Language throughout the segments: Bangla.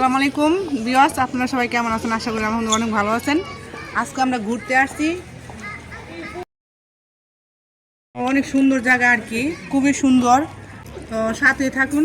আসসালামু আলাইকুম। বিয়াস আপনারা সবাই কেমন আছেন? আশা করি আমার অনেক ভালো আছেন। আজকে আমরা ঘুরতে আসছি। অনেক সুন্দর জায়গা আর কি, খুবই সুন্দর। তো সাথে থাকুন।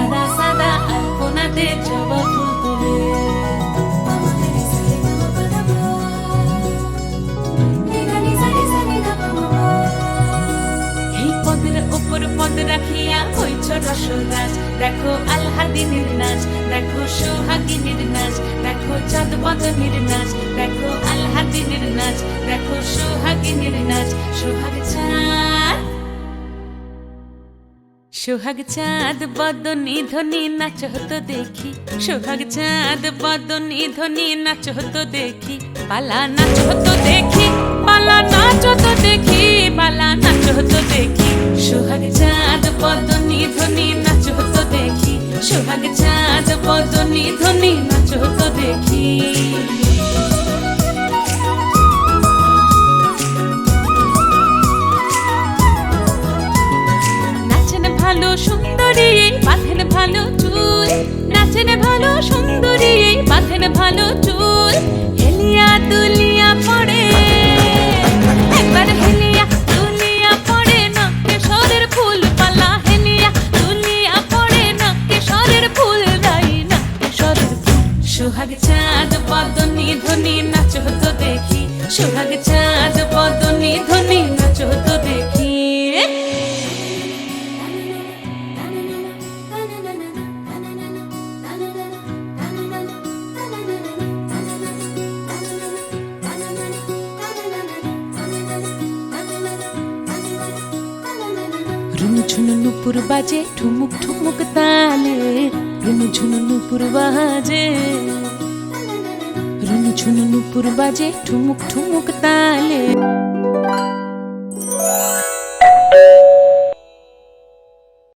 পদের উপর পদ রাখিয়া হইছ রসরাজ। দেখো নাচ দেখো সোহাগিনীর নাচ দেখো চাঁদ বদনের নাচ দেখো নাচ দেখো সোহাগিনীর নাচ সোহাগ চাঁদ। সোহাগ চাঁদ বদনি ধ্বনি নাচ হতো দেখি। সোহাগ চাঁদ বদনি ধ্বনি নাচ হতো দেখি। পালা নাচ হতো দেখি। সোহাগ চাঁদ বদনি ধনি, নাচ দেখি। নাচেন ভালো সুন্দরী, বাঁধেন ভালো চুল। নাচেন ভালো সুন্দরী, বাঁধেন ভালো সোহাগ চাঁদ, বদনি ধ্বনি নাচ হতো দেখি। রুনু ঝুনু নুপুর বাজে, ঠুমুক ঠুমুক তালে। রুনু ঝুনু নুপুর বাজে। রুনু ঝুনু নুপুর বাজে ঠুমুক ঠুমুক তালে।